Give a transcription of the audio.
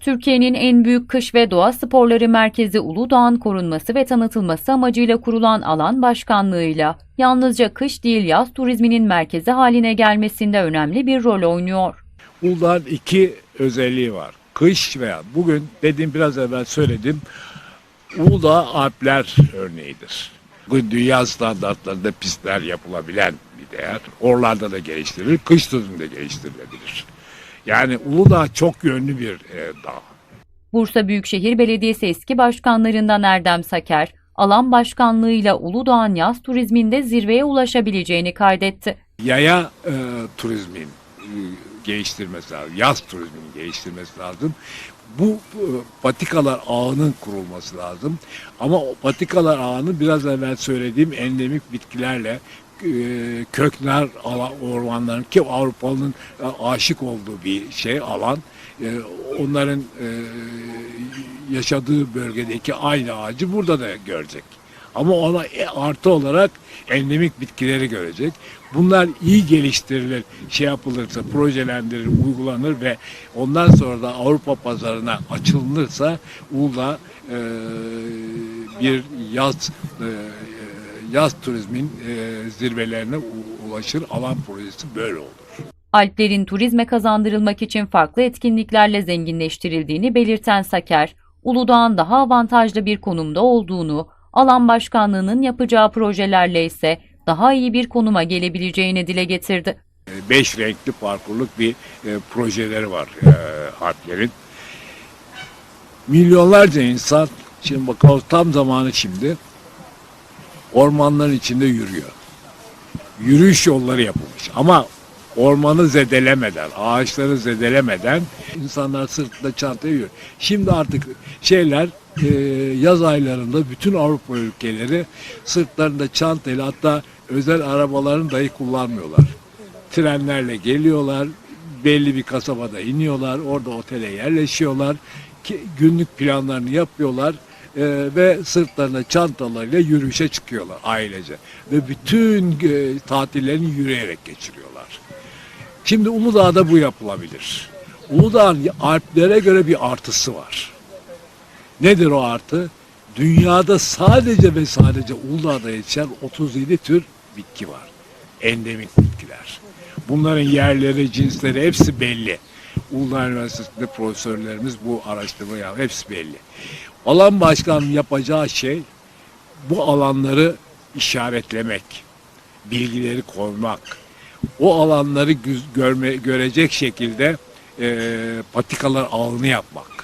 Türkiye'nin en büyük kış ve doğa sporları merkezi Uludağ'ın korunması ve tanıtılması amacıyla kurulan alan başkanlığıyla yalnızca kış değil yaz turizminin merkezi haline gelmesinde önemli bir rol oynuyor. Uludağ'ın iki özelliği var. Kış veya bugün dediğim biraz evvel söyledim. Uludağ Alpler örneğidir. Bugün dünya standartlarında pistler yapılabilen bir değer. Oralarda da geliştirilir. Kış turizminde geliştirilebilir. Yani Uludağ çok yönlü bir e, dağ. Bursa Büyükşehir Belediyesi eski başkanlarından Erdem Saker, alan başkanlığıyla Uludağ'ın yaz turizminde zirveye ulaşabileceğini kaydetti. Yaya e, turizmin geliştirmesi lazım. Yaz turizminin geliştirmesi lazım. Bu e, patikalar ağının kurulması lazım. Ama o patikalar ağını biraz evvel söylediğim endemik bitkilerle e, köknar alan, ormanların ki Avrupa'nın e, aşık olduğu bir şey alan. E, onların e, yaşadığı bölgedeki aynı ağacı burada da görecek. Ama ona e- artı olarak endemik bitkileri görecek. Bunlar iyi geliştirilir, şey yapılırsa, projelendirilir, uygulanır ve ondan sonra da Avrupa pazarına açılırsa Uludağ e, bir yaz e, yaz turizmin e, zirvelerine ulaşır. Alan projesi böyle olur. Alplerin turizme kazandırılmak için farklı etkinliklerle zenginleştirildiğini belirten Saker, Uludağ'ın daha avantajlı bir konumda olduğunu, alan başkanlığının yapacağı projelerle ise daha iyi bir konuma gelebileceğini dile getirdi. E, beş renkli parkurluk bir e, projeleri var e, Alplerin. Milyonlarca insan, şimdi bakalım tam zamanı şimdi, ormanların içinde yürüyor. Yürüyüş yolları yapılmış ama ormanı zedelemeden, ağaçları zedelemeden insanlar sırtında çantaya yürüyor. Şimdi artık şeyler e, yaz aylarında bütün Avrupa ülkeleri sırtlarında çantayla hatta özel arabalarını dahi kullanmıyorlar trenlerle geliyorlar. Belli bir kasabada iniyorlar. Orada otele yerleşiyorlar. Günlük planlarını yapıyorlar. e, ve sırtlarına çantalarıyla yürüyüşe çıkıyorlar ailece. Ve bütün e, tatillerini yürüyerek geçiriyorlar. Şimdi Uludağ'da bu yapılabilir. Uludağ'ın Alplere göre bir artısı var. Nedir o artı? Dünyada sadece ve sadece Uludağ'da yetişen 37 tür bitki var. Endemik bitkiler. Bunların yerleri, cinsleri hepsi belli. Uludağ Üniversitesi'nde profesörlerimiz bu araştırmayı yaptı. Hepsi belli. Alan başkanının yapacağı şey bu alanları işaretlemek, bilgileri koymak, o alanları görme, görecek şekilde eee patikalar ağını yapmak.